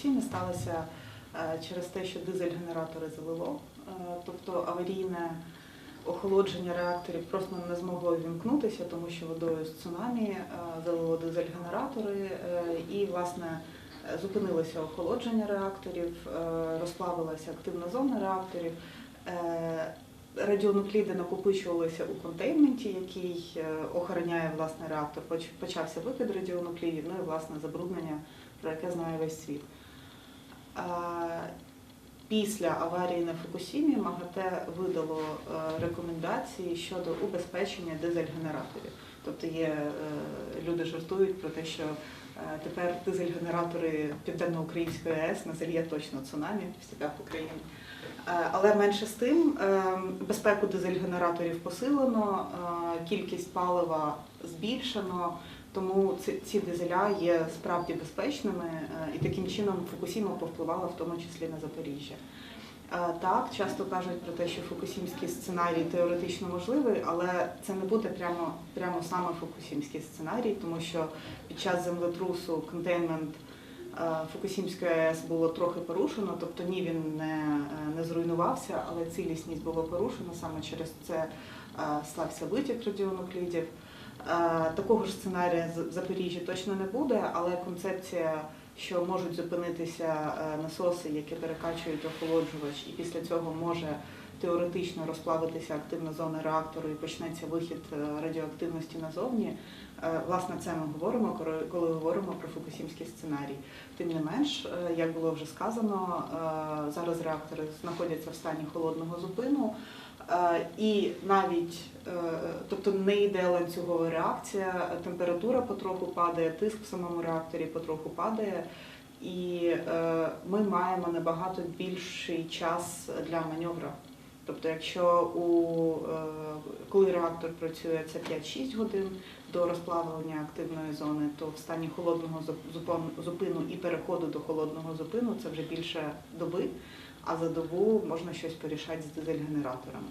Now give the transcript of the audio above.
Фукусімі сталася е, через те, що дизель-генератори залило, Е, тобто аварійне охолодження реакторів просто не змогло вімкнутися, тому що водою з цунамі е, залило дизель-генератори і, власне, зупинилося охолодження реакторів, розплавилася активна зона реакторів. Радіонукліди накопичувалися у контейнменті, який охороняє власне реактор. Почався викид радіонуклідів, ну і власне забруднення, про яке знає весь світ. Після аварії на Фукусімі МАГАТЕ видало е, рекомендації щодо убезпечення дизель-генераторів. Тобто є е, люди жартують про те, що е, тепер дизель-генератори Південноукраїнської АЕС не зальє точно цунамі в степах України. Але менше з тим, безпеку дизель-генераторів посилено, кількість палива збільшено, тому ці, дизеля є справді безпечними, е, і таким чином Фукусіма повпливала в тому числі на Запоріжжя. Е, Так, часто кажуть про те, що фукусімський сценарій теоретично можливий, але це не буде прямо, прямо саме фукусімський сценарій, тому що під час землетрусу контейнмент е, Фукусімської АЕС було трохи порушено, тобто ні, він не, не зруйнувався, але цілісність було порушено. Саме через це стався витік радіонуклідів. Е, Такого ж сценарія в Запоріжжі точно не буде, але концепція, що можуть зупинитися е, насоси, які перекачують охолоджувач, і після цього може теоретично розплавитися активна зона реактору і почнеться вихід е, радіоактивності назовні. Власне, це ми говоримо, коли- говоримо про фукусімський сценарій. Тим не менш, як було вже сказано, зараз реактори знаходяться в стані холодного зупину. І навіть, тобто не йде ланцюгова реакція, температура потроху падає, тиск в самому реакторі потроху падає, і е, ми маємо набагато більший час для маневра. Тобто, якщо у е, коли реактор працює це 5-6 годин до розплавлення активної зони, то в стані холодного зупину і переходу до холодного зупину це вже більше доби, а за добу можна щось порішати з дизель-генераторами.